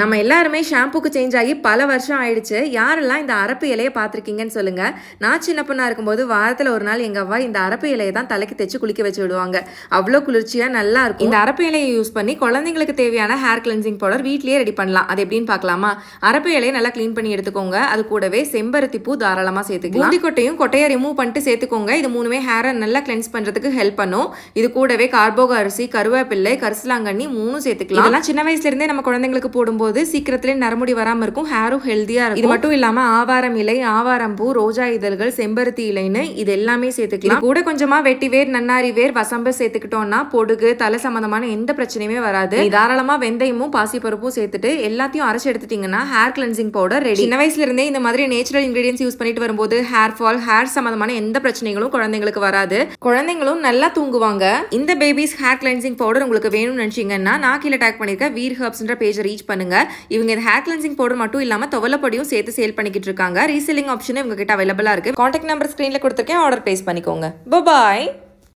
நம்ம எல்லாருமே ஷாம்புக்கு சேஞ்ச் ஆகி பல வருஷம் ஆயிடுச்சு. யாரெல்லாம் இந்த அரப்பு இலையை பார்த்துருக்கீங்கன்னு சொல்லுங்க. நான் சின்ன பொண்ணாக இருக்கும்போது வாரத்தில் ஒரு நாள் எங்கள் அவ்வா இந்த அரப்பு இலையை தான் தலைக்கு தைச்சு குளிக்க வச்சு விடுவாங்க. அவ்வளோ குளிர்ச்சியாக நல்லா இருக்கும். இந்த அரப்பு இலையை யூஸ் பண்ணி குழந்தைங்களுக்கு தேவையான ஹேர் கிளென்சிங் பவுடர் வீட்லேயே ரெடி பண்ணலாம். அது எப்படின்னு பார்க்கலாமா? அரப்பு இலையை நல்லா க்ளீன் பண்ணி எடுத்துக்கோங்க. அது கூடவே செம்பருத்தி பூ தாராளமாக சேர்த்துக்கலாம். பூந்தி கொட்டையும் கொட்டையை ரிமூவ் பண்ணிட்டு சேர்த்துக்கோங்க. இது மூணுமே ஹேரை நல்லா கிளென்ஸ் பண்ணுறதுக்கு ஹெல்ப் பண்ணும். இது கூடவே கார்போக அரிசி கருவேப்பிள்ளை கரிசலாங்கண்ணி மூணும் சேர்த்துக்கலாம். இதெல்லாம் சின்ன வயசுலேருந்தே நம்ம குழந்தைங்களுக்கு போடும்போது சீக்கிரத்திலே நரமுடி வராம இருக்கும். ஹேரும் ஹெல்த்தியா இருக்கும். இது மட்டும் இல்லாம ஆவாரம் இலை ஆவாரம் பூ ரோஜா இதழ்கள் செம்பருத்தி இலைன்னு இது எல்லாமே சேர்த்துக்கலாம். கூட கொஞ்சமா வெட்டி வேர் நன்னாரி வேர் வசம்பு சேர்த்துக்கிட்டோம்னா பொடுகு தலை சம்பந்தமான எந்த பிரச்சனையுமே வராது. நீ தாராளமா வெந்தயமும் பாசிப்பருப்பும் சேர்த்துட்டு எல்லாத்தையும் அரைச்சு எடுத்துட்டீங்கன்னா ஹேர் கிளென்சிங் பவுடர் ரெடி சின்ன வயசுல இருந்தே இந்த மாதிரி நேச்சுரல் இன்கிரீடியன்ஸ் யூஸ் பண்ணிட்டு வரும்போது ஹேர் ஃபால் ஹேர் சம்பந்தமான எந்த பிரச்சனைகளும் குழந்தைங்களுக்கு வராது. குழந்தைங்களும் நல்லா தூங்குவாங்க. இந்த பேபிஸ் ஹேர் கிளென்சிங் பவுடர் உங்களுக்கு வேணும்னு நினைச்சீங்கன்னா நான் கீழே டேக் பண்ணிருக்க வீர் ஹர்ப்ஸ்ன்ற பேஜை ரீச் பண்ணுங்க. இவங்க இந்த ஹேர் கிளென்சிங் பவுடர் மட்டும் இல்லாம துவலப்படியும் சேர்த்து சேல் பண்ணிக்கிட்டு இருக்காங்க. ரீசெல்லிங் ஆப்ஷன் இவங்க கிட்ட அவைலபிளா இருக்கு. கான்டாக்ட் நம்பர் ஸ்கிரீன்ல கொடுத்துருக்கேன். ஆர்டர் பிளேஸ் பண்ணிக்கோங்க. பாய்